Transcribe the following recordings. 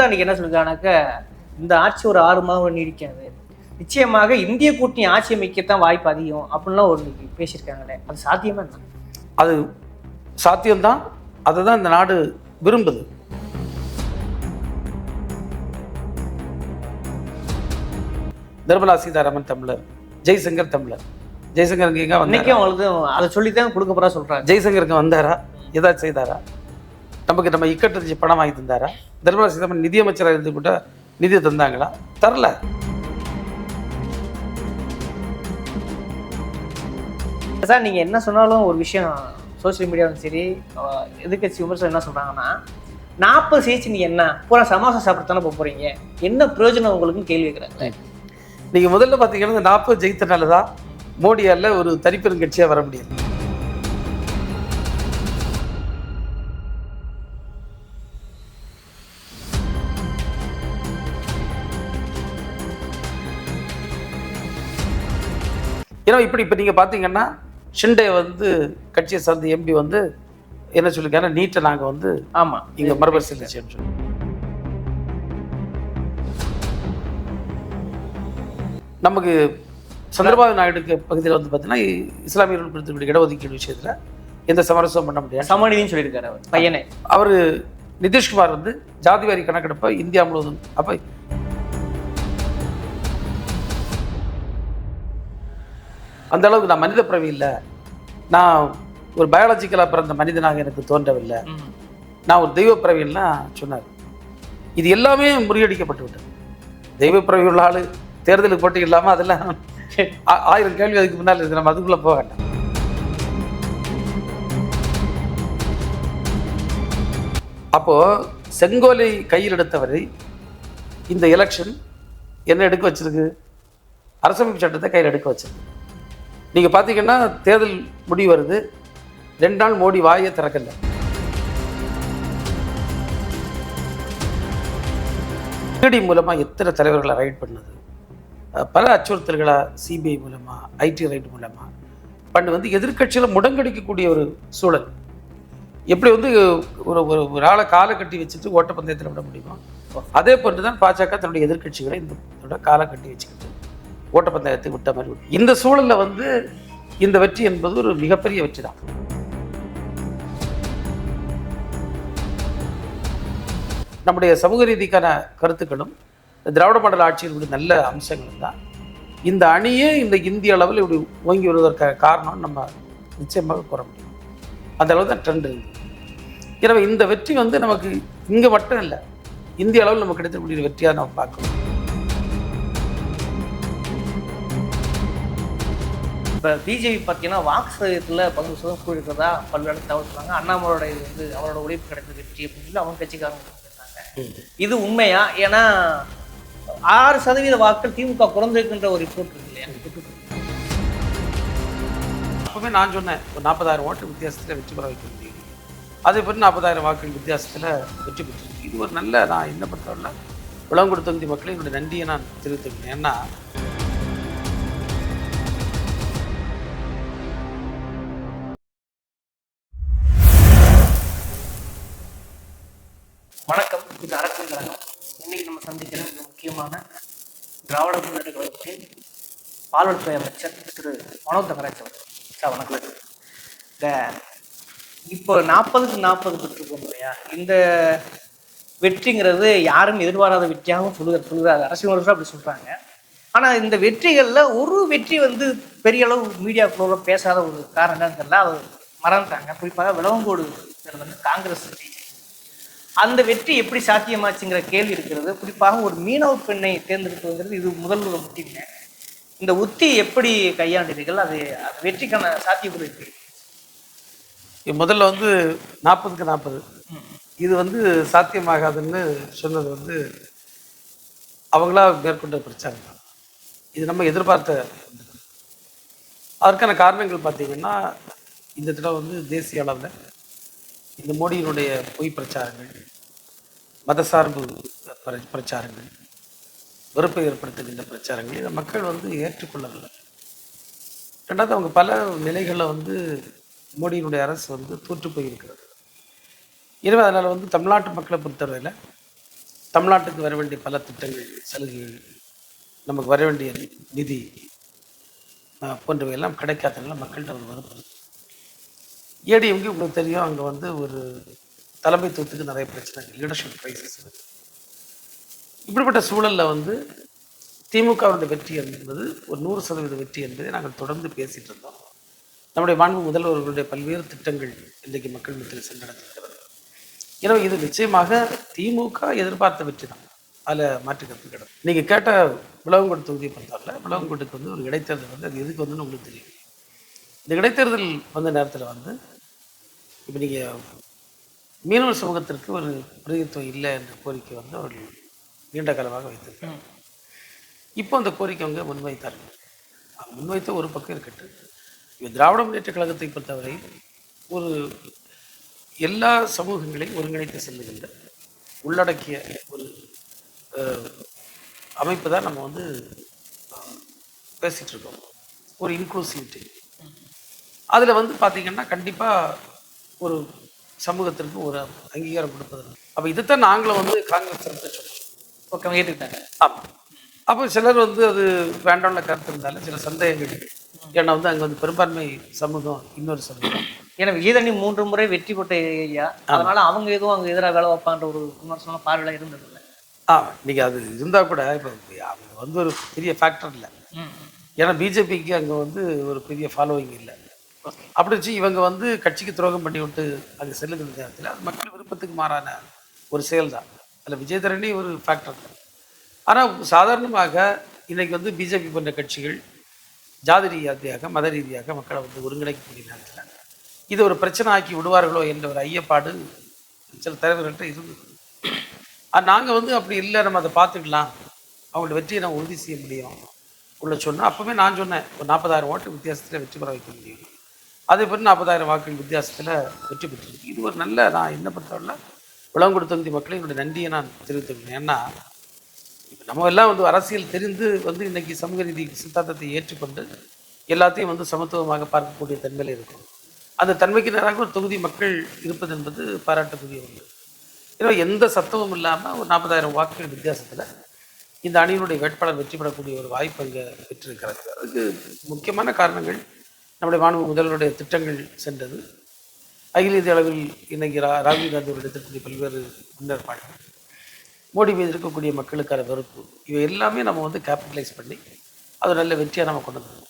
அன்னைக்கு என்ன சொல்லிருக்கானாக்க இந்த ஆட்சி ஒரு ஆறு மாதம் நீடிக்காது. நிச்சயமாக இந்திய கூட்டணி ஆட்சி அமைக்கத்தான் வாய்ப்பு அதிகம் அப்படின்லாம் ஒரு இன்னைக்கு பேசியிருக்காங்களே. அது சாத்தியமா என்ன? அது சாத்தியம்தான். அதை தான் இந்த நாடு விரும்புது. நிர்மலா சீதாராமன் தமிழர் ஜெய்சங்கர் தமிழர். ஜெய்சங்கர் இங்க இன்னைக்கும் அவங்களுக்கு அதை சொல்லித்தான் கொடுக்க போறா சொல்றாங்க. ஜெய்சங்கருக்கு வந்தாரா? ஏதாச்சும் செய்தாரா? நமக்கு நம்ம இக்கட்டு பணம் வாங்கி தந்தாரா? நிர்மலா சீதாராமன் நிதியமைச்சராக இருந்து கூட நிதி தந்தாங்களா? தரல. சார் நீங்க என்ன சொன்னாலும் ஒரு விஷயம் சோஷியல் மீடியாவும் சரி அஹ் எதிர்க்கட்சி விமர்சனம் என்ன சொல்றாங்கன்னா நாற்பது ஜெயிச்சு நீங்க என்ன? பூரா சமாசம் சாப்பிடத்தானே போக போறீங்க? என்ன பிரயோஜனம் உங்களுக்குன்னு கேள்வி கேட்குறாங்க நீங்க முதல்ல பார்த்தீங்கன்னா நாற்பது ஜெயித்தனால தான் மோடியால ஒரு தனிப்பெரும் கட்சியா வர முடியும். ஏன்னா இப்படி இப்போ நீங்கள் பார்த்தீங்கன்னா ஷிண்டே வந்து கட்சியை சார்ந்த எம்பி வந்து என்ன சொல்லியிருக்காங்கன்னா நீட்டை நாங்கள் வந்து ஆமா. இங்கே மறுபரிசீலனை செய்யணும் சொல்லி நமக்கு சந்திரபாபு நாயுடுக்கு பகுதியில் வந்து பார்த்தீங்கன்னா இஸ்லாமியர்கள் கொடுத்துக்கூடிய இடஒதுக்கீடு விஷயத்தில் எந்த சமரசமும் பண்ண முடியாது. சமாளின்னு சொல்லியிருக்காரு அவர் பையனே. அவர் நிதிஷ்குமார் வந்து ஜாதிவாரி கணக்கெடுப்பை இந்தியா முழுவதும் அப்போ அந்த அளவுக்கு நான் மனித பிறவி இல்லை. நான் ஒரு பயாலஜிக்கலாக பிறந்த மனிதனாக எனக்கு தோன்றவில்லை. நான் ஒரு தெய்வ பிறவின்லாம் சொன்னார். இது எல்லாமே முறியடிக்கப்பட்டு விட்டது. தெய்வ பிறவி உள்ள ஆளு தேர்தலுக்கு போட்டி இல்லாமல் அதெல்லாம் ஆயிரம் கேள்வி அதுக்கு முன்னால் இருக்கு. நம்ம அதுக்குள்ளே போக வேண்டாம். அப்போ செங்கோலை கையில் எடுத்தவரை இந்த எலெக்ஷன் என்ன எடுக்க வச்சிருக்கு? அரசமைப்பு சட்டத்தை கையில் எடுக்க வச்சிருக்கு. நீங்கள் பார்த்தீங்கன்னா தேர்தல் முடிவு வருது. ரெண்டு நாள் மோடி வாயை திறக்கல. சிடி மூலமாக எத்தனை தலைவர்களை ரைட் பண்ணது? பல அச்சுறுத்தல்களாக சிபிஐ மூலமாக ஐடி ரைட் மூலமாக பண்ணு வந்து எதிர்கட்சியில் முடங்கடிக்கக்கூடிய ஒரு சூழல். எப்படி வந்து ஒரு ஒரு ஒரு ஆளை காலை கட்டி வச்சுட்டு ஓட்டப்பந்தயத்தில் விட முடியுமா? அதே போன்று தான் பாஜக தன்னுடைய எதிர்க்கட்சிகளை இந்த இதோட காலை கட்டி வச்சுக்கிட்டு. ஓட்டப்பந்தயத்தை விட்ட மாதிரி இந்த சூழலில் வந்து இந்த வெற்றி என்பது ஒரு மிகப்பெரிய வெற்றி தான். நம்முடைய சமூக ரீதிக்கான கருத்துக்களும் திராவிட மண்டல ஆட்சியினுடைய நல்ல அம்சங்களும் தான். இந்த அணியே இந்த இந்திய அளவில் இப்படி ஓங்கி வருவதற்கான காரணம் நம்ம நிச்சயமாக கூற முடியும். அந்த அளவு தான் ட்ரெண்ட் இருக்குது எனவே இந்த வெற்றி வந்து நமக்கு இங்கே மட்டும் இல்லை இந்திய அளவில் நமக்கு கிடைக்கக்கூடிய வெற்றியாக நம்ம பார்க்கணும். இப்போ பிஜேபி பார்த்தீங்கன்னா வாக்கு சதவீதத்தில் பங்கு சுதம் கூடியிருக்கிறதா பல்வேறு தகவல் சொன்னாங்க அண்ணாமலோட இது வந்து அவரோட உழைப்பு கிடைத்த வெற்றி அப்படின்னு சொல்லி அவங்க கட்சிக்காரங்க இது உண்மையா? ஏன்னா ஆறு சதவீத வாக்குகள் திமுக குறைந்திருக்கின்ற ஒரு ரிப்போர்ட் இருக்கு இல்லையா? அப்பவுமே நான் சொன்னேன் ஒரு நாற்பதாயிரம் ஓட்டு வித்தியாசத்தில் வெற்றி பெற வைக்க முடியும். அதே பற்றி நாற்பதாயிரம் வாக்குகள் வித்தியாசத்தில் வெற்றி பெற்றிருக்கு இது ஒரு நல்ல நான் என்ன பண்ணுறேன்னா விளங்குடு தொகுதி மக்களும் என்னுடைய நன்றியை நான் தெரிவித்துக்கிறேன். ஏன்னா சந்திக்கிற மிக முக்கியமான திராவிட முன்னேற்ற கழகத்தின் பால்வளத்துறை அமைச்சர் திரு மனோ தங்கராஜ் அவர்கள். சார் வணக்கம். இந்த இப்போ நாற்பதுக்கு நாற்பது பெற்றிருக்கோம் இல்லையா? இந்த வெற்றிங்கிறது யாரும் எதிர்பாராத வெற்றியாகவும் சொல்லுகிற சொல்லுறாங்க அரசியல் விமர்சனம் அப்படி சொல்கிறாங்க ஆனால் இந்த வெற்றிகளில் ஒரு வெற்றி வந்து பெரிய அளவு மீடியாக்குள்ள பேசாத ஒரு காரணம் என்னன்னு தெரியல. அது மறந்துட்டாங்க. குறிப்பாக விளவங்கோடு வந்து காங்கிரஸ் அந்த வெற்றி எப்படி சாத்தியமாச்சுங்கிற கேள்வி இருக்கிறது. குறிப்பாக ஒரு மீனவ பெண்ணை தேர்ந்தெடுப்பதுங்கிறது இது முதல் ஒரு உத்திங்க இந்த உத்தி எப்படி கையாண்டீர்கள்? அது அது வெற்றிக்கான சாத்தியக்கூறு இருக்கு முதல்ல வந்து நாற்பதுக்கு நாற்பது. இது வந்து சாத்தியமாகாதுன்னு சொன்னது வந்து அவங்களா மேற்கொண்ட பிரச்சாரம் தான். இது நம்ம எதிர்பார்த்த அதற்கான காரணங்கள் பார்த்தீங்கன்னா இந்த திட்டம் வந்து தேசிய அளவில் இந்த மோடியினுடைய பொய் பிரச்சாரங்கள் மதசார்பு பிர- பிரச்சாரங்கள் வெறுப்பை ஏற்படுத்துகின்ற பிரச்சாரங்கள் இதை மக்கள் வந்து ஏற்றுக்கொள்ளவில்லை. ரெண்டாவது அவங்க பல நிலைகளில் வந்து மோடியினுடைய அரசு வந்து தோற்று போயிருக்கிறது. எனவே அதனால் வந்து தமிழ்நாட்டு மக்களை பொறுத்தவரையில் தமிழ்நாட்டுக்கு வர வேண்டிய பல திட்டங்கள் சலுகைகள் நமக்கு வர வேண்டிய நிதி போன்றவையெல்லாம் கிடைக்காதனால மக்கள்கிட்ட ஒரு வெறுப்பு ஏடிஎம்கே உங்களுக்கு தெரியும்? அங்கே வந்து ஒரு தலைமைத்துவத்துக்கு நிறைய பிரச்சனை லீடர்ஷிப் கிரைசிஸ் இப்படிப்பட்ட சூழலில் வந்து திமுகவுடைய வெற்றி என்பது ஒரு நூறு சதவீத வெற்றி என்பதை நாங்கள் தொடர்ந்து பேசிகிட்டு இருந்தோம். நம்முடைய மாண்பு முதல்வர்களுடைய பல்வேறு திட்டங்கள் இன்றைக்கு மக்கள் மத்தியில் சென்றடைந்திருக்கிறது. எனவே இது நிச்சயமாக திமுக எதிர்பார்த்த வெற்றி தான். அதில் மாற்றுக்கிறது கிடையாது. நீங்கள் கேட்ட விளவங்கோடு தொகுதியை பொறுத்தவரை விளவங்கோட்டுக்கு வந்து ஒரு இடைத்தேர்தல் வந்து அது எதுக்கு வந்துன்னு உங்களுக்கு தெரியும். இந்த இடைத்தேர்தல் வந்த நேரத்தில் வந்து இப்போ நீங்கள் மீனவர் சமூகத்திற்கு ஒரு பிரதித்துவம் இல்லை என்ற கோரிக்கை வந்து அவர்கள் நீண்ட காலமாக வைத்திருக்காங்க இப்போ அந்த கோரிக்கை அவங்க முன்வைத்தார்கள். முன்வைத்த ஒரு பக்கம் இருக்கட்டும். இப்போ திராவிட முன்னேற்ற கழகத்தை பொறுத்தவரை ஒரு எல்லா சமூகங்களையும் ஒருங்கிணைத்து செல்லுகின்ற உள்ளடக்கிய ஒரு அமைப்பு தான் நம்ம வந்து பேசிகிட்ருக்கோம் ஒரு இன்க்ளூசிவிட்டி அதில் வந்து பார்த்திங்கன்னா கண்டிப்பாக ஒரு சமூகத்திற்கு ஒரு அங்கீகாரம் கொடுப்பது. அப்போ இதைத்தான் நாங்களும் வந்து காங்கிரஸ் தரப்புல சொன்னோம் ஓகே ஏற்றுக்கிட்டாங்க ஆமாம் அப்போ சிலர் வந்து அது வேண்டாம்ல கருத்து இருந்தாலும் சில சந்தேகங்கள் ஏன்னா வந்து அங்கே வந்து பெரும்பான்மை சமூகம் இன்னொரு சமூகம். ஏன்னா விஜயதண்ணி மூன்று முறை வெற்றி பெற்ற ஐயா அதனால அவங்க எதுவும் அங்க எதிராக வேலை வைப்பான்ற ஒரு விமர்சனம் பார்வையில இருந்தது இல்லை ஆ நீங்கள் அது இருந்தால் கூட இப்போ அவங்க வந்து ஒரு பெரிய ஃபேக்டர் இல்லை. ஏன்னா பிஜேபிக்கு அங்கே வந்து ஒரு பெரிய ஃபாலோவிங் இல்லை. அப்படி வச்சு இவங்க வந்து கட்சிக்கு துரோகம் பண்ணி விட்டு அது செல்லுகிற நேரத்தில் அது மக்கள் விருப்பத்துக்கு மாறான ஒரு செயல் தான் அதில் விஜயதரணி ஒரு ஃபேக்டர் தான். ஆனால் சாதாரணமாக இன்றைக்கி வந்து பிஜேபி போன்ற கட்சிகள் ஜாதி ரீதியாக மத ரீதியாக மக்களை வந்து ஒருங்கிணைக்கக்கூடிய நேரத்தில் இது ஒரு பிரச்சனை ஆக்கி விடுவார்களோ என்ற ஒரு ஐயப்பாடு சில தலைவர்கள்ட்ட இருந்தது. நாங்கள் வந்து அப்படி இல்லை நம்ம அதை பார்த்துக்கலாம் அவங்களோட வெற்றியை நம்ம உறுதி செய்ய முடியும். உள்ள சொன்னால் அப்போவே நான் சொன்னேன் ஒரு நாற்பதாயிரம் ஓட்டு வித்தியாசத்தில் வெற்றி பெற வைக்க முடியும் அதே பிறகு நாற்பதாயிரம் வாக்குகள் வித்தியாசத்தில் வெற்றி பெற்றிருக்கு. இது ஒரு நல்ல நான் என்ன பொறுத்தவரை விளங்குடு தொகுதி மக்களும் என்னுடைய நன்றியை நான் தெரிவித்துக்கிறேன் ஏன்னா இப்போ நம்ம எல்லாம் வந்து அரசியல் தெரிந்து வந்து இன்றைக்கி சமூக நீதி சித்தாந்தத்தை ஏற்றுக்கொண்டு எல்லாத்தையும் வந்து சமத்துவமாக பார்க்கக்கூடிய தன்மையில் இருக்கும். அந்த தன்மைக்கு நேராக ஒரு தொகுதி மக்கள் இருப்பது என்பது பாராட்டக்கூடிய ஒன்று. ஏன்னா எந்த சத்தமும் இல்லாமல் ஒரு நாற்பதாயிரம் வாக்குகள் வித்தியாசத்தில் இந்த அணியினுடைய வேட்பாளர் வெற்றி பெறக்கூடிய ஒரு வாய்ப்பு அங்கே பெற்றிருக்கிறது. அதுக்கு முக்கியமான காரணங்கள் நம்முடைய மாணவ முதல்வருடைய திட்டங்கள் சென்றது. அகில இந்திய அளவில் இன்னைக்கு ரா ராகுல் காந்தி அவருடைய திட்டத்தில் பல்வேறு முன்னேற்பாடுகள் மோடி மீது இருக்கக்கூடிய மக்களுக்கான வெறுப்பு இவை எல்லாமே நம்ம வந்து கேபிட்டலைஸ் பண்ணி அது நல்ல வெற்றியாக நம்ம கொண்டு வந்தோம்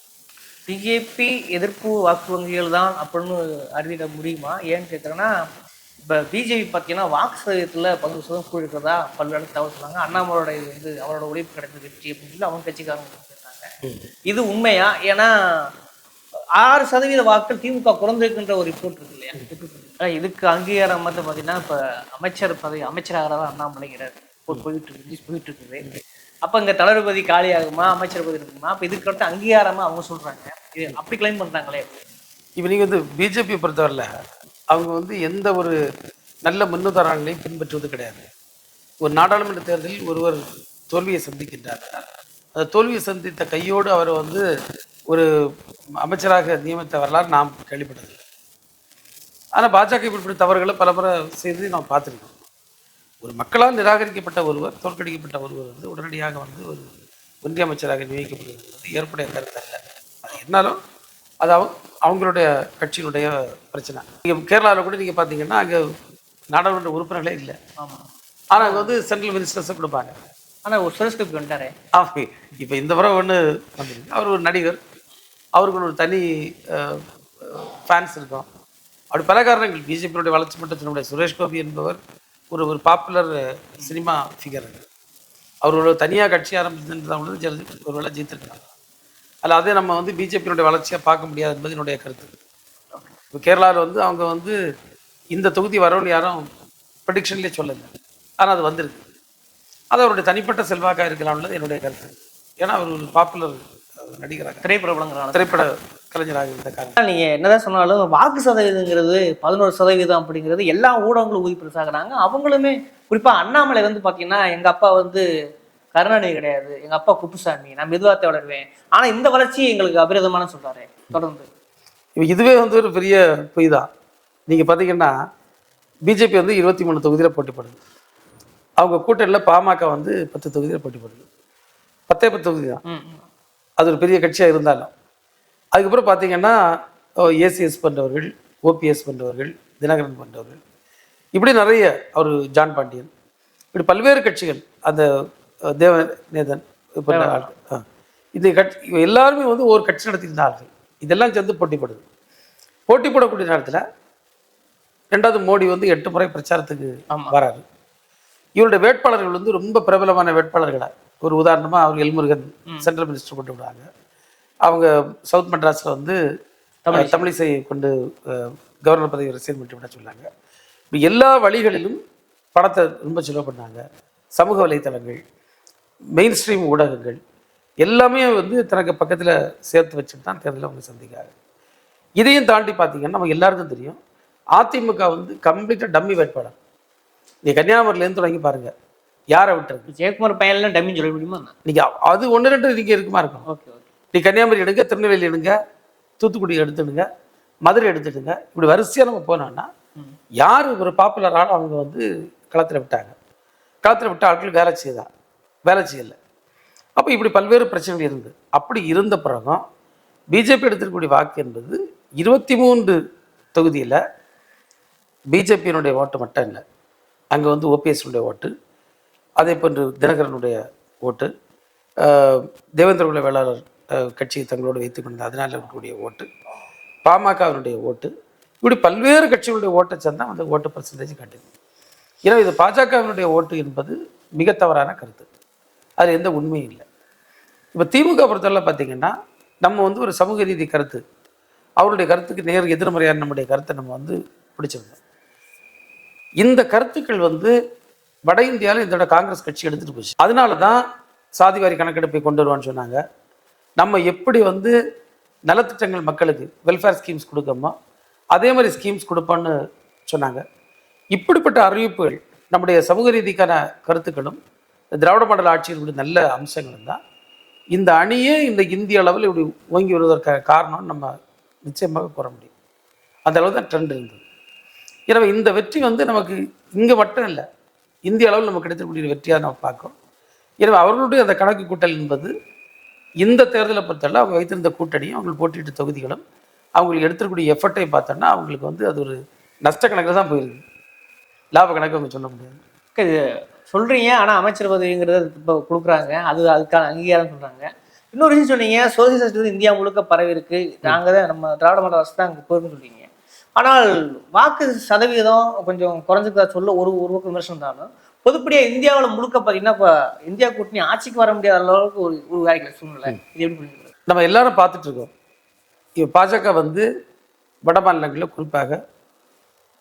பிஜேபி எதிர்ப்பு வாக்கு வங்கிகள் தான் அப்படின்னு அறிவிட முடியுமா? ஏன்னு கேட்குறேன்னா இப்போ பிஜேபி பார்த்தீங்கன்னா வாக்கு சதவீதத்தில் பதினஞ்சு சதவீதம் கூடியிருக்கிறதா பல்வேறு தகவல் சொன்னாங்க. அண்ணாமலோட இது வந்து அவரோட உழைப்பு கிடைத்த வெற்றி அப்படின்னு சொல்லி அவங்க கட்சிக்காரங்க இது உண்மையா? ஏன்னா ஆறு சதவீத வாக்குகள் திமுக குறைந்திருக்குன்ற ஒரு ரிப்போர்ட் இருக்கு இல்லையா? இதுக்கு அங்கீகாரம் வந்து பார்த்தீங்கன்னா இப்போ அமைச்சர் பதவி அமைச்சராக தான் அண்ணாமலைங்கிறார் இப்போ போயிட்டு இருக்கு போயிட்டு இருக்குது. அப்போ இங்கே தளபதி காலியாகுமா அமைச்சர் பதவி இருக்குமா? அப்போ இதுக்கு அடுத்து அங்கீகாரமா அவங்க சொல்றாங்க. இது அப்படி கிளைம் பண்றாங்களே இப்போ நீங்கள் வந்து பிஜேபியை பொறுத்தவரையில் அவங்க வந்து எந்த ஒரு நல்ல முன்னுதாரணங்களையும் பின்பற்றுவது கிடையாது. ஒரு நாடாளுமன்ற தேர்தலில் ஒருவர் தோல்வியை சந்திக்கின்றார். அந்த தோல்வியை சந்தித்த கையோடு அவர் வந்து ஒரு அமைச்சராக நியமித்த வரலாறு நாம் கேள்விப்பட்டதில்லை. ஆனால் பாஜக இப்படிப்பட்ட தவறுகளை பலமுறை செய்து நாம் பார்த்துருக்கோம் ஒரு மக்களால் நிராகரிக்கப்பட்ட ஒருவர் தோற்கடிக்கப்பட்ட ஒருவர் வந்து உடனடியாக வந்து ஒரு ஒன்றிய அமைச்சராக நியமிக்கப்படுகிறது. ஏற்புடைய கருத்து அல்ல. அது என்னாலும் அது அவங்க அவங்களுடைய கட்சியினுடைய பிரச்சனை. நீங்கள் கேரளாவில் கூட நீங்கள் பார்த்தீங்கன்னா அங்கே நாடாளுமன்ற உறுப்பினர்களே இல்லை. ஆனால் அங்கே வந்து சென்ட்ரல் மினிஸ்டர்ஸை கொடுப்பாங்க. ஆனா ஒரு சுரேஷ் கோபி வந்துட்டாரே. ஆமாம் இப்போ இந்த முறை ஒன்று வந்திருக்கு. அவர் ஒரு நடிகர். அவருக்கு ஒரு தனி ஃபேன்ஸ் இருக்கும். அப்படி பல காரணங்கள். பிஜேபியினுடைய வளர்ச்சி மன்றத்தினுடைய சுரேஷ் கோபி என்பவர் ஒரு ஒரு பாப்புலர் சினிமா ஃபிகர் அவர் ஒரு தனியாக கட்சி ஆரம்பிச்சிருந்தா ஜெயிச்சு ஒரு வேளை ஜெயித்திருக்காங்க அதில் அதே நம்ம வந்து பிஜேபியினுடைய வளர்ச்சியாக பார்க்க முடியாது என்பது என்னுடைய கருத்து. இப்போ கேரளாவில் வந்து அவங்க வந்து இந்த தொகுதி வரவன்னு யாரும் ப்ரடிக்ஷன்லேயே சொல்லலை. ஆனால் அது வந்திருக்கு. அது அவருடைய தனிப்பட்ட செல்வாக்காக இருக்கலாம்ன்றது என்னுடைய கருத்து. ஏன்னா அவர் ஒரு பாப்புலர் நடிகராக. திரைப்பிரபலங்கிறாங்க திரைப்பட கலைஞராக இருந்த காரணம். என்னதான் சொன்னாலும் வாக்கு சதவீதங்கிறது பதினோரு சதவீதம் அப்படிங்கிறது எல்லா ஊடகங்களும் உறுதி பெருசாகிறாங்க அவங்களுமே குறிப்பா அண்ணாமலை வந்து பாத்தீங்கன்னா எங்க அப்பா வந்து கருணாநிதி கிடையாது. எங்க அப்பா குப்புசாமி. நான் மெதுவாத்தை வளருவேன் ஆனா இந்த வளர்ச்சி எங்களுக்கு அபிரதமான சொல்றாரு தொடர்ந்து. இதுவே வந்து ஒரு பெரிய பொய் தான் நீங்கள் பார்த்தீங்கன்னா பிஜேபி வந்து இருபத்தி மூணு தொகுதியில் போட்டிப்படுது அவங்க கூட்டணியில் பாமக வந்து பத்து தொகுதியில் போட்டி போடுது. பத்தே பத்து தொகுதி தான். அது ஒரு பெரிய கட்சியாக இருந்தாலும். அதுக்கப்புறம் பார்த்தீங்கன்னா ஏசிஎஸ் பண்ணுறவர்கள் ஓபிஎஸ் பண்ணுறவர்கள் தினகரன் பண்ணுறவர்கள் இப்படி நிறைய அவர் ஜான் பாண்டியன். இப்படி பல்வேறு கட்சிகள் அந்த தேவநேதன் பண்ண ஆட்கள். இந்த கட்சி எல்லாருமே வந்து ஒரு கட்சி நடத்தியிருந்த ஆள்கள் இதெல்லாம் சேர்ந்து போட்டி போடுது. போட்டி போடக்கூடிய நேரத்தில் ரெண்டாவது மோடி வந்து எட்டு முறை பிரச்சாரத்துக்கு. வராரு. இவருடைய வேட்பாளர்கள் வந்து ரொம்ப பிரபலமான வேட்பாளர்களா? ஒரு உதாரணமா அவர் எல்முருகன் சென்ட்ரல் மினிஸ்டர் கொண்டு விடுறாங்க. அவங்க சவுத் மெட்ராஸ்ல வந்து அஹ், தமிழிசை. கொண்டு கவர்னர் பதவி ரிசைன் பண்ணிட்டு விட சொன்னாங்க. எல்லா வழிகளிலும் பணத்தை ரொம்ப செலவு பண்ணாங்க. சமூக வலைத்தளங்கள் மெயின் ஸ்ட்ரீம் ஊடகங்கள் எல்லாமே வந்து தனக்கு பக்கத்தில் சேர்த்து வச்சுட்டு தான் தேர்தலில் அவங்க சந்திக்காங்க இதையும் தாண்டி பார்த்தீங்கன்னா நம்ம எல்லாருக்கும் தெரியும் அதிமுக வந்து கம்ப்ளீட்டாக டம்மி வேட்பாளர். நீ கன்னியாகுமரியிலேருந்து தொடங்கி பாருங்க. யாரை விட்டுருக்கு ஜெயக்குமார் பையன்லாம் டம்மின்னு சொல்ல முடியுமா? நீங்க அது ஒன்று ரெண்டு நீங்கள் இருக்குமா இருக்கும். Okay okay. நீ கன்னியாகுமரி எடுங்க திருநெல்வேலி எடுங்க தூத்துக்குடி எடுத்துடுங்க மதுரை எடுத்துடுங்க. இப்படி வரிசையாக நம்ம போனோம்னா யார் ஒரு பாப்புலர் ஆள் அவங்க வந்து களத்தில் விட்டாங்க. களத்தில் விட்ட ஆட்கள் வேலை செய்தா? வேலை செய்யலை. அப்போ இப்படி பல்வேறு பிரச்சனைகள் இருந்து அப்படி இருந்த பிறகும் பிஜேபி எடுத்திருக்கக்கூடிய வாக்கு என்பது இருபத்தி மூன்று தொகுதியில் பிஜேபியினுடைய ஓட்டு மட்டும் இல்லை அங்கே வந்து ஓபிஎஸ்னுடைய ஓட்டு அதே போன்று தினகரனுடைய ஓட்டு ஆஹ் தேவேந்திர குல வேளாளர் கட்சியை தங்களோடு வைத்துக் கொண்ட அதனால் இருக்கக்கூடிய ஓட்டு பாமகவினுடைய ஓட்டு இப்படி பல்வேறு கட்சிகளுடைய ஓட்டை சேர்ந்தால் அந்த ஓட்டு பர்சன்டேஜ் காட்டுது. ஏன்னா இது பாஜகவினுடைய ஓட்டு என்பது மிக தவறான கருத்து. அதில் எந்த உண்மையும் இல்லை. இப்போ திமுக பொறுத்தவரை பார்த்தீங்கன்னா நம்ம வந்து ஒரு சமூக ரீதி கருத்து அவருடைய கருத்துக்கு நேர் எதிர்மறையான நம்முடைய கருத்தை நம்ம வந்து பிடிச்சிருந்தோம். இந்த கருத்துக்கள் வந்து வட இந்தியாவில் இதோட காங்கிரஸ் கட்சி எடுத்துகிட்டு போச்சு. அதனால தான் சாதிவாரி கணக்கெடுப்பை கொண்டு வருவான்னு சொன்னாங்க. நம்ம எப்படி வந்து நலத்திட்டங்கள் மக்களுக்கு வெல்ஃபேர் ஸ்கீம்ஸ் கொடுக்கமோ அதே மாதிரி ஸ்கீம்ஸ் கொடுப்போம்னு சொன்னாங்க. இப்படிப்பட்ட அறிவிப்புகள் நம்முடைய சமூக ரீதிக்கான கருத்துக்களும் திராவிட மண்டல ஆட்சியினுடைய நல்ல அம்சங்களும் தான். இந்த அணியே இந்த இந்திய அளவில் இப்படி ஓங்கி வருவதற்கான காரணம் நம்ம நிச்சயமாக கூற முடியும். அந்த அளவு தான் ட்ரெண்ட் இருந்தது. எனவே இந்த வெற்றி வந்து நமக்கு இங்கே மட்டும் இல்லை இந்திய அளவில் நமக்கு கிடைத்திருக்கக்கூடிய வெற்றியாக நம்ம பார்க்கோம் எனவே அவர்களுடைய அந்த கணக்கு கூட்டல் என்பது இந்த தேர்தலை பொறுத்தவரை அவங்க வைத்திருந்த கூட்டணியும் அவங்க போட்டியிட்ட தொகுதிகளும் அவங்களுக்கு எடுத்துக்கூடிய எஃபர்ட்டை பார்த்தோன்னா அவங்களுக்கு வந்து அது ஒரு நஷ்ட கணக்கில் தான் போயிருக்கு. லாப கணக்கு அவங்க சொல்ல முடியாது. சொல்கிறீங்க இது சொல்றீங்க ஆனா அமைச்சர் பதவிங்கிறத இப்போ கொடுக்குறாங்க. அது அதுக்கான அங்கீகாரம் சொல்கிறாங்க இன்னொரு விஷயம் சொன்னீங்க சோசியலிஸ்ட் வந்து இந்தியா முழுக்க பரவி இருக்கு நாங்கள் தான் நம்ம திராவிட மாடல் அரசு தான் அங்கே போயிருன்னு சொல்றீங்க. ஆனால் வாக்கு சதவீதம் கொஞ்சம் குறைஞ்சிருக்கா சொல்ல ஒரு ஒரு பக்கம் விமர்சனம் இருந்தாலும் பொதுப்படியா இந்தியாவில் முழுக்க பார்த்தீங்கன்னா இப்போ இந்தியா கூட்டணி ஆட்சிக்கு வர முடியாத அளவுக்கு ஒரு உருவாகிற சூழ்நிலை. இது எப்படி நம்ம எல்லாரும் பார்த்துட்டு இருக்கோம். இப்போ பாஜக வந்து வட மாநிலங்களில் குறிப்பாக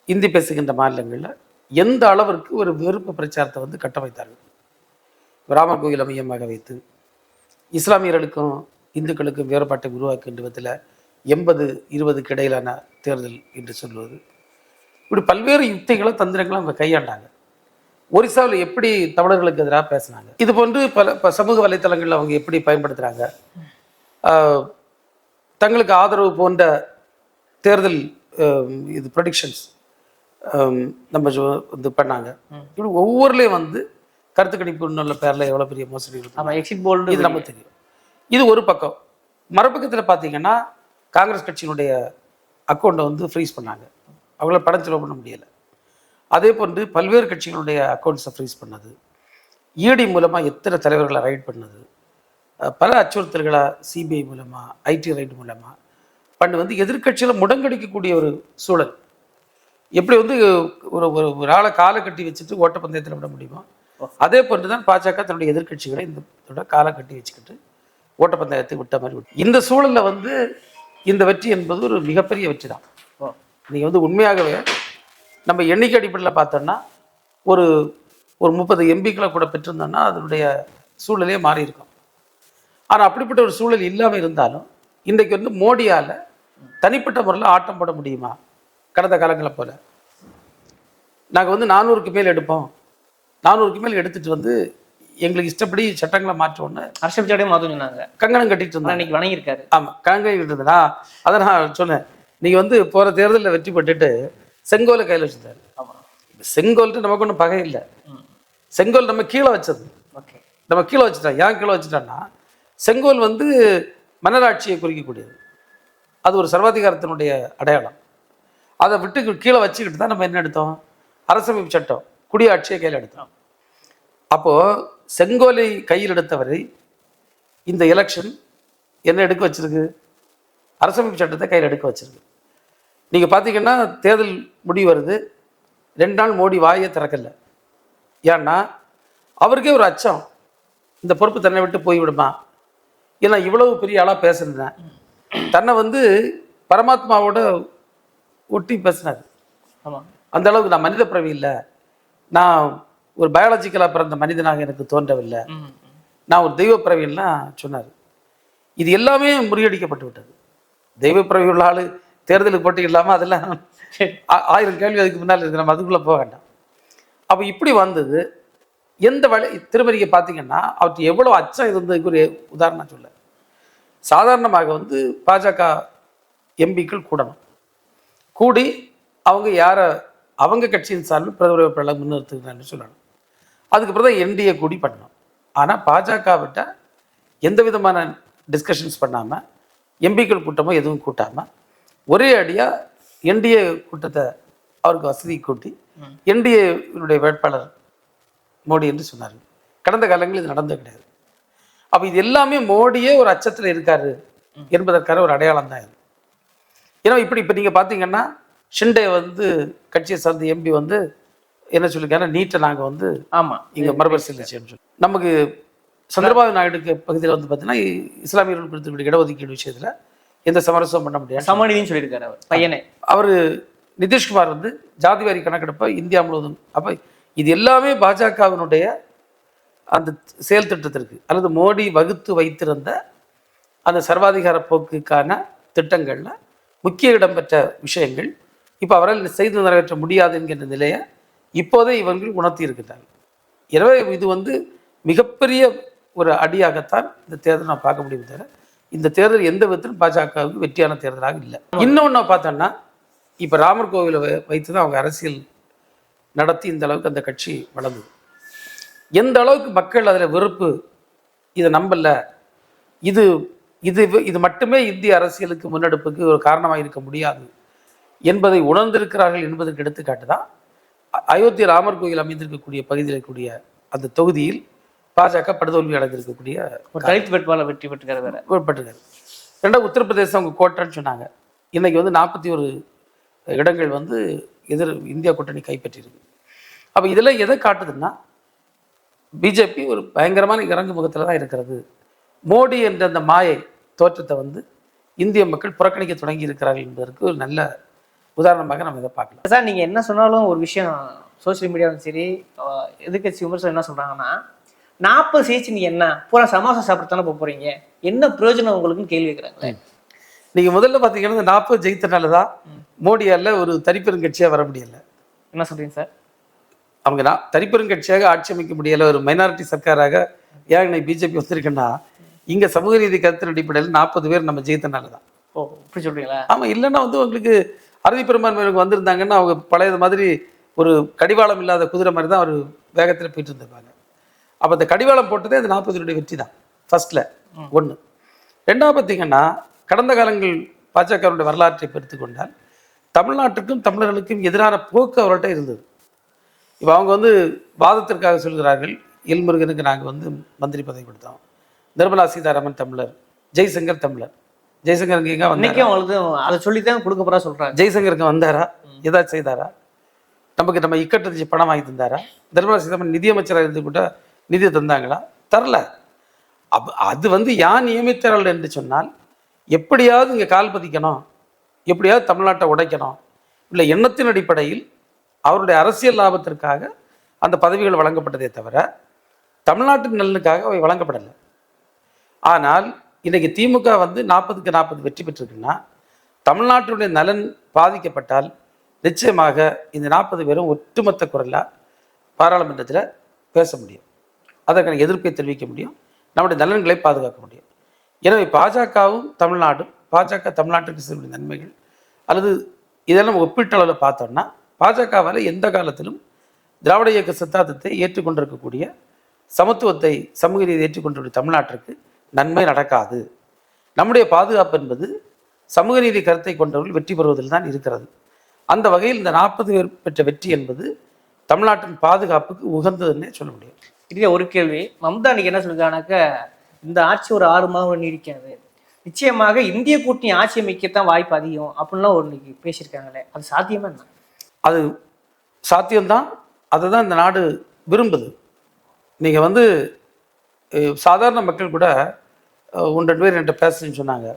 இந்தி பேசுகின்ற மாநிலங்களில் எந்த அளவிற்கு ஒரு வெறுப்பு பிரச்சாரத்தை வந்து கட்டமைத்தார்கள்? ராமர் கோயிலை மையமாக வைத்து இஸ்லாமியர்களுக்கும் இந்துக்களுக்கும் வேறுபாட்டை உருவாக்குகின்ற விதத்தில் எண்பது இருபதுக்கு இடையிலான தேர்தல் என்று சொல்வது. இப்படி பல்வேறு யுக்திகளை தந்திரங்களை அவங்க கையாண்டாங்க. ஒரிசாவில் எப்படி தமிழர்களுக்கு எதிராக பேசினாங்க? இது போன்று பல சமூக வலைத்தளங்களில் அவங்க எப்படி பயன்படுத்துகிறாங்க தங்களுக்கு ஆதரவு போன்ற தேர்தல் இது ப்ரொடிக்ஷன்ஸ் நம்ம இது பண்ணாங்க. இப்படி ஒவ்வொருலையும் வந்து கருத்து கணிப்பு உள்ள பேரில் எவ்வளோ பெரிய மோசடி ஆமா எக்ஸிட் போல்டு இது நமக்கு தெரியும். இது ஒரு பக்கம். மறுபக்கத்தில் பார்த்தீங்கன்னா காங்கிரஸ் கட்சியினுடைய அக்கௌண்ட்டை வந்து ஃப்ரீஸ் பண்ணாங்க. அவங்கள படம் செலவு பண்ண முடியலை. அதே போன்று பல்வேறு கட்சிகளுடைய அக்கௌண்ட்ஸை ஃப்ரீஸ் பண்ணது. இடி மூலமாக எத்தனை தலைவர்களை ரைட் பண்ணது? பல அச்சுறுத்தல்களாக சிபிஐ மூலமாக ஐடி ரைட் மூலமாக பண்ணி வந்து எதிர்க்கட்சியில் முடங்கடிக்கக்கூடிய ஒரு சூழல். எப்படி வந்து ஒரு ஒரு ஒரு ஆளை காலை கட்டி வச்சுட்டு ஓட்டப்பந்தயத்தில் விட முடியுமோ? அதே போன்று தான் பாஜக தன்னுடைய எதிர்க்கட்சிகளை இந்த இதோட காலை கட்டி வச்சுக்கிட்டு ஓட்டப்பந்தயத்தை விட்ட மாதிரி விட்டு. இந்த சூழலில் வந்து இந்த வெற்றி என்பது ஒரு மிகப்பெரிய வெற்றி தான். நீங்கள் வந்து உண்மையாகவே நம்ம எண்ணிக்கை அடிப்படையில் பார்த்தோம்னா ஒரு ஒரு முப்பது எம்பிக்களை கூட பெற்றிருந்தோம்னா அதனுடைய சூழலே மாறி இருக்கும் ஆனால் அப்படிப்பட்ட ஒரு சூழல் இல்லாமல் இருந்தாலும் இன்றைக்கு வந்து மோடியால் தனிப்பட்ட முறையில் ஆட்டம் போட முடியுமா? கடந்த காலங்களை போல். நாங்கள் வந்து நானூறுக்கு மேல் எடுப்போம். நானூறுக்கு மேல் எடுத்துகிட்டு வந்து எங்களுக்கு இஷ்டப்படி சட்டங்களை மாற்றோன்னு அரசியல் சாடையும் மாதம் சொன்னாங்க. கங்கணம் கட்டிட்டு ஆனா இருந்தாங்க இன்னைக்கு வணங்கியிருக்காரு. ஆமாம் கங்கை இருந்ததுனா அதை நான் சொன்னேன். நீங்கள் வந்து போகிற தேர்தலில் வெற்றி பெற்றுட்டு செங்கோலை கையில் வச்சுருந்தாரு ஆமா. செங்கோல்ட்டு நமக்கு ஒன்றும் பகை இல்லை. செங்கோல் நம்ம கீழே வச்சது. ஓகே. நம்ம கீழே வச்சுட்டோம். ஏன் கீழே வச்சுட்டோம்னா செங்கோல் வந்து மன்னராட்சியை குறிக்கக்கூடியது. அது ஒரு சர்வாதிகாரத்தினுடைய அடையாளம். அதை விட்டு கீழே வச்சுக்கிட்டு தான் நம்ம என்ன எடுத்தோம்? அரசமைப்பு சட்டம் குடியாட்சியை கையில் எடுத்தோம். அப்போது செங்கோலை கையில் எடுத்தவரை இந்த எலெக்ஷன் என்ன எடுக்க வச்சிருக்கு? அரசமைப்பு சட்டத்தை கையில் எடுக்க வச்சிருக்கு. நீங்கள் பார்த்தீங்கன்னா தேர்தல் முடிவு வருது. ரெண்டு நாள் மோடி வாயை திறக்கல. ஏன்னா அவருக்கே ஒரு அச்சம். இந்த பொறுப்பு தன்னை விட்டு போய்விடுமா? ஏன்னா இவ்வளவு பெரிய ஆளாக பேசுனேன். தன்னை வந்து பரமாத்மாவோட ஒட்டி பேசினார். ஆமாம் அந்த அளவுக்கு நான் மனித பிறவி இல்லை. நான் ஒரு பயாலஜிக்கலாக பிறந்த மனிதனாக எனக்கு தோன்றவில்லை. நான் ஒரு தெய்வ பிறவின்லாம் சொன்னார். இது எல்லாமே முறியடிக்கப்பட்டு விட்டது. தெய்வ பிறவி உள்ள ஆள் தேர்தலுக்கு போட்டி இல்லாமல் அதெல்லாம் ஆயிரம் கேள்வி அதுக்கு முன்னால் இருக்கு. நம்ம அதுக்குள்ளே போக வேண்டாம். அப்போ இப்படி வந்தது எந்த வழி திருமதிக்கு பார்த்தீங்கன்னா அவருக்கு எவ்வளோ அச்சம் இருந்ததுக்கு ஒரு உதாரணம் சொல்ல. சாதாரணமாக வந்து பாஜக எம்பிக்கள் கூடணும். கூடி அவங்க யாரை அவங்க கட்சியின் சார்பில் பிரதமர் வேட்பாளர் முன்னிறுத்துகிறான்னு சொல்லணும். அதுக்கப்புறம் தான் என்டிஏ கூடி பண்ணணும் ஆனால் பாஜக விட்ட எந்த விதமான டிஸ்கஷன்ஸ் பண்ணாமல் எம்பிக்கள் கூட்டமோ எதுவும் கூட்டாமல் ஒரே அடியாக என்டிஏ கூட்டத்தை அவருக்கு வசதி கூட்டி என்டிஏனுடைய வேட்பாளர் மோடி என்று சொன்னார். கடந்த காலங்களில் இது நடந்தது கிடையாது. அப்போ இது எல்லாமே மோடியே ஒரு அச்சத்தில் இருக்காரு என்பதற்கான ஒரு அடையாளம் தான் இது. ஏன்னா இப்படி இப்போ நீங்கள் பார்த்தீங்கன்னா ஷிண்டே வந்து கட்சியை சார்ந்த எம்பி வந்து என்ன சொல்லியிருக்காங்கன்னா நீட்டை நாங்கள் வந்து ஆமாம் இங்கே மறுபரிசீலனை செய்யணும் சொல்லி. நமக்கு சந்திரபாபு நாயுடுக்கு பகுதியில் வந்து பார்த்தீங்கன்னா இஸ்லாமியர்கள் கொடுத்துக்கூடிய இடஒதுக்கீடு விஷயத்தில் எந்த சமரசமும் பண்ண முடியாது. சமநிதின்னு சொல்லியிருக்காரு அவர் பையனே. அவர் நிதிஷ்குமார் வந்து ஜாதிவாரி கணக்கெடுப்பை இந்தியா முழுவதும் அப்போ இது எல்லாமே பாஜகவினுடைய அந்த செயல் திட்டத்திற்கு அல்லது மோடி வகுத்து வைத்திருந்த அந்த சர்வாதிகார போக்குக்கான திட்டங்களில் முக்கிய இடம்பெற்ற விஷயங்கள் இப்போ அவரால் செய்து நிறைவேற்ற முடியாது என்கின்ற நிலையை இப்போதே இவர்கள் உணர்த்தி இருக்கின்றார்கள் எனவே இது வந்து மிகப்பெரிய ஒரு அடியாகத்தான் இந்த தேர்தல் நான் பார்க்க முடியும் தவிர இந்த தேர்தல் எந்த விதத்திலும் பாஜகவுக்கு வெற்றியான தேர்தலாக இல்லை. இன்னொன்று பார்த்தோன்னா இப்போ ராமர் கோவிலை வை- வைத்து தான் அவங்க அரசியல் நடத்தி இந்த அளவுக்கு அந்த கட்சி வளர்ந்தது. எந்த அளவுக்கு மக்கள் அதில் வெறுப்பு இதை நம்பல இது இது இது மட்டுமே இந்திய அரசியலுக்கு முன்னெடுப்புக்கு ஒரு காரணமாக இருக்க முடியாது என்பதை உணர்ந்திருக்கிறார்கள் என்பதற்கு எடுத்துக்காட்டு தான் அயோத்தி ராமர் கோயில் அமைந்திருக்கக்கூடிய பகுதியில் இருக்கக்கூடிய அந்த தொகுதியில் பாஜக படுதோல்வி அடைந்திருக்கக்கூடிய ஒரு தலித் வேட்பாளர் வெற்றி பெற்றுக்காரு வேற. ஏற்பட்டிருக்காரு ரெண்டாவது உத்தரப்பிரதேசம் அவங்க கோட்டைன்னு சொன்னாங்க. இன்னைக்கு வந்து நாற்பத்தி ஒரு இடங்கள் வந்து எதிர் இந்தியா கூட்டணி கைப்பற்றியிருக்கு. அப்போ இதெல்லாம் எதை காட்டுதுன்னா பிஜேபி ஒரு பயங்கரமான இறங்கு முகத்தில் தான் இருக்கிறது. மோடி என்ற அந்த மாயை தோற்றத்தை வந்து இந்திய மக்கள் புறக்கணிக்க தொடங்கி இருக்கிறார்கள் என்பதற்கு ஒரு நல்ல உதாரணமாக நம்ம இதை பார்க்கலாம். சார் நீங்க என்ன சொன்னாலும் ஒரு விஷயம் சோஷியல் மீடியாவும் சரி அஹ் எதிர்க்கட்சி விமர்சனம் என்ன சொல்றாங்கன்னா நாற்பது ஜெயிச்சு நீங்க என்ன? பூரா சமாசம் சாப்பிடத்தானே போக போறீங்க? என்ன பிரயோஜனம் உங்களுக்குன்னு கேள்வி கேட்குறாங்களே நீங்கள் முதல்ல பார்த்தீங்கன்னா இந்த நாற்பது ஜெயித்தனால தான் மோடியால் ஒரு தனிப்பெருங்கட்சியாக வர முடியல. என்ன சொல்றீங்க சார்? அவங்க நான் தனிப்பெருங்கட்சியாக ஆட்சி அமைக்க முடியல ஒரு மைனாரிட்டி சர்க்காராக ஏன் இன்னைக்கு பிஜேபி வந்திருக்குன்னா இங்க சமூக நீதி கருத்தின் அடிப்படையில் நாற்பது பேர் நம்ம ஜெயித்தனால தான் ஓ இப்படி சொல்றீங்களா? ஆமா இல்லைன்னா வந்து உங்களுக்கு அறுதி பெரும்பான்மையினருக்கு வந்திருந்தாங்கன்னா அவங்க பழைய மாதிரி ஒரு கடிவாளம் இல்லாத குதிரை மாதிரி தான் ஒரு வேகத்தில் போயிட்டு இருந்திருப்பாங்க. அப்போ அந்த கடிவாளம் போட்டதே அந்த நாற்பதுடைய வெற்றி தான். ஃபர்ஸ்டில் ஒன்று ரெண்டாவது பார்த்தீங்கன்னா கடந்த காலங்கள் பாஜகவுடைய வரலாற்றை எடுத்துக்கொண்டால் தமிழ்நாட்டுக்கும் தமிழர்களுக்கும் எதிரான போக்கு அவர்கள்ட்ட இருந்தது. இப்போ அவங்க வந்து வாதத்திற்காக சொல்கிறார்கள் எல்முருகனுக்கு நாங்கள் வந்து மந்திரி பதவி கொடுத்தோம். நிர்மலா சீதாராமன் தமிழர் ஜெய்சங்கர் தமிழர். ஜெய்சங்கர் இங்கே இன்னைக்கும் அவங்களுக்கு அதை சொல்லித்தான் கொடுக்க போறா சொல்றாங்க. ஜெய்சங்கருக்கு வந்தாரா? ஏதாச்சும் செய்தாரா? நமக்கு நம்ம இக்கட்டு பணம் வாங்கி தந்தாரா? நிர்மலா சீதாராமன் நிதியமைச்சராக இருந்து கூட நிதி தந்தாங்களா? தரல. அப் அது வந்து யார் நியமித்தார்கள் என்று சொன்னால் எப்படியாவது இங்கே கால் பதிக்கணும் எப்படியாவது தமிழ்நாட்டை உடைக்கணும். இல்லை எண்ணத்தின் அடிப்படையில் அவருடைய அரசியல் லாபத்திற்காக அந்த பதவிகள் வழங்கப்பட்டதே தவிர தமிழ்நாட்டின் நலனுக்காக அவை வழங்கப்படலை. ஆனால் இன்றைக்கி திமுக வந்து நாற்பதுக்கு நாற்பது வெற்றி பெற்றிருக்குன்னா தமிழ்நாட்டினுடைய நலன் பாதிக்கப்பட்டால் நிச்சயமாக இந்த நாற்பது பேரும் ஒட்டுமொத்த குரலாக பாராளுமன்றத்தில் பேச முடியும். அதற்கான எதிர்ப்பை தெரிவிக்க முடியும். நம்முடைய நலன்களை பாதுகாக்க முடியும். எனவே பாஜகவும் தமிழ்நாடும் பாஜக தமிழ்நாட்டுக்கு செய்யக்கூடிய நன்மைகள் அல்லது இதெல்லாம் ஒப்பீட்டளவில் பார்த்தோம்னா பாஜகவால் எந்த காலத்திலும் திராவிட இயக்க சித்தாந்தத்தை ஏற்றுக்கொண்டிருக்கக்கூடிய சமத்துவத்தை சமூக ரீதியை ஏற்றுக்கொண்டிருக்கிற தமிழ்நாட்டிற்கு நன்மை நடக்காது. நம்முடைய பாதுகாப்பு என்பது சமூக நீதி கருத்தை கொண்டவர்கள் வெற்றி பெறுவதில் தான் இருக்கிறது. அந்த வகையில் இந்த நாற்பது பேர் பெற்ற வெற்றி என்பது தமிழ்நாட்டின் பாதுகாப்புக்கு உகந்ததுன்னே சொல்ல முடியும். இதே ஒரு கேள்வி. மம்தா அன்னைக்கு என்ன சொல்லிருக்கானாக்க இந்த ஆட்சி ஒரு ஆறு மாதம் நீடிக்காது. நிச்சயமாக இந்திய கூட்டணி ஆட்சி அமைக்கத்தான் வாய்ப்பு அதிகம் அப்படின்லாம் ஒரு இன்னைக்கு பேசியிருக்காங்களே. அது சாத்தியமா என்ன? அது சாத்தியம்தான். அதை தான் இந்த நாடு விரும்புது. நீங்கள் வந்து சாதாரண மக்கள் கூட ஒன்று ரெண்டு பேர் என்கிட்ட பேசுன்னு சொன்னாங்க.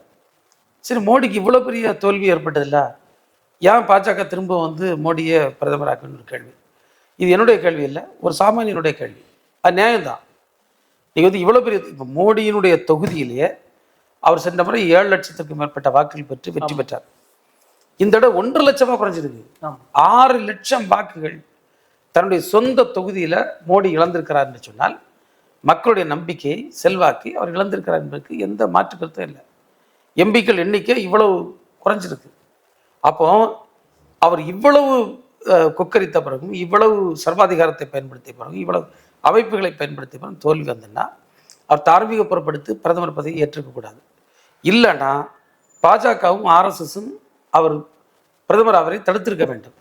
சரி மோடிக்கு இவ்வளோ பெரிய தோல்வி ஏற்பட்டதில்ல. ஏன் பாஜக திரும்ப வந்து மோடியை பிரதமராக்கணும்னு ஒரு கேள்வி. இது என்னுடைய கேள்வி இல்லை ஒரு சாமானியனுடைய கேள்வி. அது நியாயம்தான். நீங்கள் வந்து இவ்வளோ பெரிய இப்போ மோடியினுடைய தொகுதியிலேயே அவர் சென்ற முறை ஏழு லட்சத்துக்கு மேற்பட்ட வாக்குகள் பெற்று வெற்றி பெற்றார். இந்த தடவை ஒன்றரை லட்சமாக குறைஞ்சிருக்கு. ஆறு லட்சம் வாக்குகள் தன்னுடைய சொந்த தொகுதியில் மோடி இழந்திருக்கிறார் என்று சொன்னால் மக்களுடைய நம்பிக்கை செல்வாக்கை அவர் இழந்திருக்கிறார் என்பதற்கு எந்த மாற்று கருத்தும் இல்லை. எம்பிக்கள் எண்ணிக்கை இவ்வளவு குறைஞ்சிருக்கு. அப்போ அவர் இவ்வளவு கொக்கரித்த பிறகும் இவ்வளவு சர்வாதிகாரத்தை பயன்படுத்திய பிறகும் இவ்வளவு அமைப்புகளை பயன்படுத்திய பிறகு தோல்வி வந்ததுன்னா அவர் தார்மீக புறப்படுத்தி பிரதமர் பதவி ஏற்றுக்கக்கூடாது இல்லைன்னா பாஜகவும் ஆர்எஸ்எஸும் அவர் பிரதமர் அவரை தடுத்திருக்க வேண்டும்.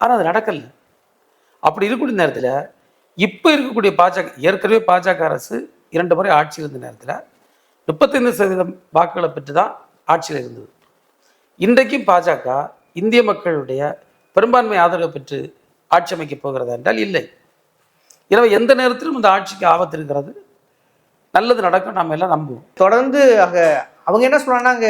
ஆனால் அது நடக்கல. அப்படி இருக்கக்கூடிய நேரத்தில் இப்போ இருக்கக்கூடிய பாஜக ஏற்கனவே பாஜக அரசு இரண்டு முறை ஆட்சியில் இருந்த நேரத்தில் முப்பத்தைந்து சதவீதம் வாக்குகளை பெற்று தான் ஆட்சியில் இருந்தது. இன்றைக்கும் பாஜக இந்திய மக்களுடைய பெரும்பான்மை ஆதரவு பெற்று ஆட்சி அமைக்கப் போகிறதா என்றால் இல்லை. எனவே எந்த நேரத்திலும் இந்த ஆட்சிக்கு ஆபத்து இருக்கிறது. நல்லது நடக்கும் நாம எல்லாம் நம்புவோம். தொடர்ந்து அங்க அவங்க என்ன சொல்கிறாங்கன்னா அங்க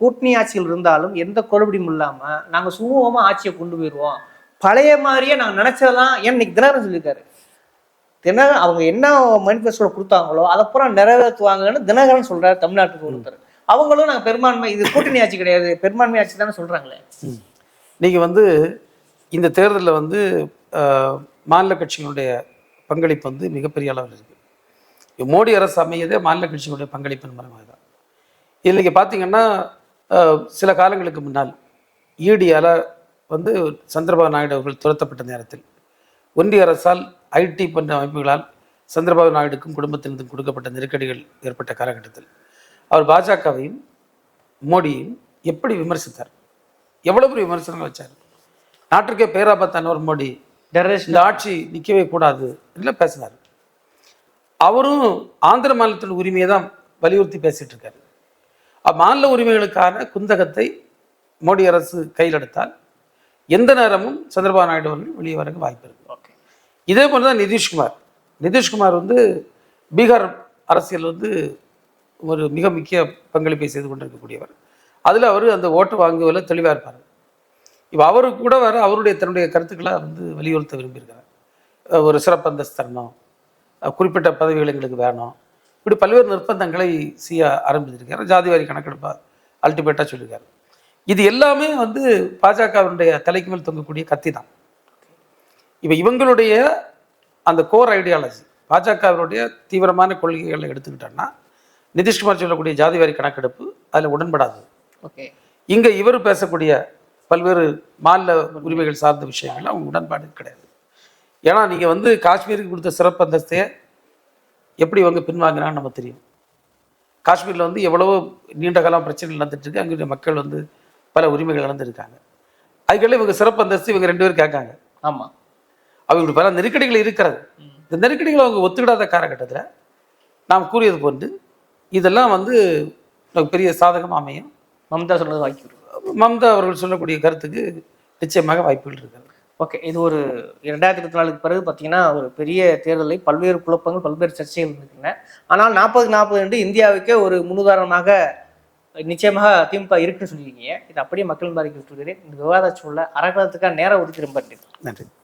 கூட்டணி ஆட்சியில் இருந்தாலும் எந்த குழப்படியும் இல்லாம நாங்க சுமூகமா ஆட்சியை கொண்டு போயிடுவோம் பழைய மாதிரியே நாங்கள் நினைச்சதெல்லாம் ஏன் இன்னைக்கு தினகரன் சொல்லியிருக்காரு? தின அவங்க என்ன மேனிஃபெஸ்டோ கொடுத்தாங்களோ அதை பூரா நிறைவேற்றுவாங்கன்னு தினகரன் சொல்றாரு தமிழ்நாட்டுக்கு ஒருத்தர். அவங்களும் நாங்கள் பெரும்பான்மை இது கூட்டணி ஆட்சி கிடையாது பெரும்பான்மை ஆட்சி தானே சொல்றாங்களே. நீங்கள் வந்து இந்த தேர்தலில் வந்து மாநில கட்சிகளுடைய பங்களிப்பு வந்து மிகப்பெரிய அளவில் இருக்குது மோடி அரசு அமையதே மாநில கட்சிகளுடைய பங்களிப்பின் மூலமாக தான். இதில் நீங்கள் பார்த்தீங்கன்னா சில காலங்களுக்கு முன்னால் ஈடியால் வந்து சந்திரபாபு நாயுடு அவர்கள் துரத்தப்பட்ட நேரத்தில் ஒன்றிய அரசால் ஐடி போன்ற அமைப்புகளால் சந்திரபாபு நாயுடுக்கும் குடும்பத்தினருக்கும் கொடுக்கப்பட்ட நெருக்கடிகள் ஏற்பட்ட காலகட்டத்தில் அவர் பாஜகவையும் மோடியையும் எப்படி விமர்சித்தார்? எவ்வளவு பெரிய விமர்சனங்கள் வச்சார்? நாட்டிற்கே பேராபத்தானவர் மோடி. இந்த ஆட்சி நிற்கவே கூடாது இல்லை பேசினார். அவரும் ஆந்திர மாநிலத்தின் உரிமையை தான் வலியுறுத்தி பேசிட்டு இருக்காரு. அப்ப மாநில உரிமைகளுக்கான குந்தகத்தை மோடி அரசு கையில் எடுத்தால் எந்த நேரமும் சந்திரபாபு நாயுடு அவர்கள் வெளியே வரக்கு வாய்ப்பு இருக்கு. ஓகே இதே போல தான் நிதிஷ்குமார். நிதிஷ்குமார் வந்து பீகார் அரசியல் வந்து ஒரு மிக முக்கிய பங்களிப்பை செய்து கொண்டிருக்கக்கூடியவர். அதில் அவர் அந்த ஓட்டு வாங்குவதில் தெளிவாக இருப்பார். இப்போ அவரு கூட வர அவருடைய தன்னுடைய கருத்துக்களை வந்து வலியுறுத்த விரும்பியிருக்கிறார் ஒரு சிறப்பு அந்தஸ்து தரணும் குறிப்பிட்ட பதவிகள் எங்களுக்கு வேணும் இப்படி பல்வேறு நிர்பந்தங்களை செய்ய ஆரம்பிச்சிருக்காரு ஜாதிவாரி கணக்கெடுப்பா அல்டிமேட்டாக சொல்லியிருக்காரு. இது எல்லாமே வந்து பாஜகவினுடைய தலைக்கு மேல் தொங்கக்கூடிய கத்தி தான். இப்போ இவங்களுடைய அந்த கோர் ஐடியாலஜி பாஜகவினுடைய தீவிரமான கொள்கைகளை எடுத்துக்கிட்டோம்னா நிதிஷ்குமார் சொல்லக்கூடிய ஜாதிவாரி கணக்கெடுப்பு அதில் உடன்படாது. ஓகே. இங்கே இவர் பேசக்கூடிய பல்வேறு மாநில உரிமைகள் சார்ந்த விஷயங்கள் அவங்க உடன்பாடு கிடையாது. ஏன்னா நீங்கள் வந்து காஷ்மீருக்கு கொடுத்த சிறப்பு அந்தஸ்தையை எப்படி இவங்க பின்வாங்கினான்னு நம்ம தெரியும். காஷ்மீரில் வந்து எவ்வளவோ நீண்ட காலம் பிரச்சனைகள் நடந்துட்டு இருக்கு. அங்கே மக்கள் வந்து பல உரிமைகள் இழந்திருக்காங்க. அதுக்கெல்லாம் இவங்க சிறப்பு அந்தஸ்து இவங்க ரெண்டு பேரும் கேட்காங்க. ஆமா. அவங்களுக்கு பல நெருக்கடிகள் இருக்கிறது. இந்த நெருக்கடிகளை அவங்க ஒத்துக்கிடாத காலகட்டத்தில் நாம் கூறியது போன்று இதெல்லாம் வந்து பெரிய சாதகமாக அமையும். மம்தா சொன்னது வாய்ப்பு மம்தா அவர்கள் சொல்லக்கூடிய கருத்துக்கு நிச்சயமாக வாய்ப்புகள் இருக்கிறது. ஓகே இது ஒரு இரண்டாயிரத்தி இருபத்தி நாலுக்கு பிறகு பார்த்தீங்கன்னா ஒரு பெரிய தேர்தலில் பல்வேறு குழப்பங்கள் பல்வேறு சர்ச்சைகள் இருக்கின்றன. ஆனால் நாற்பது நாற்பது என்று இந்தியாவுக்கே ஒரு முன்னுதாரணமாக நிச்சயமாக திமுக இருக்குன்னு சொல்லியிருக்கீங்க. இது அப்படியே மக்கள் பாதிக்க விட்டுருக்கிறேன் இந்த விவாத சூழல அரங்கத்துக்காக நேரம் ஒதுக்கி ரொம்ப நன்றி. நன்றி.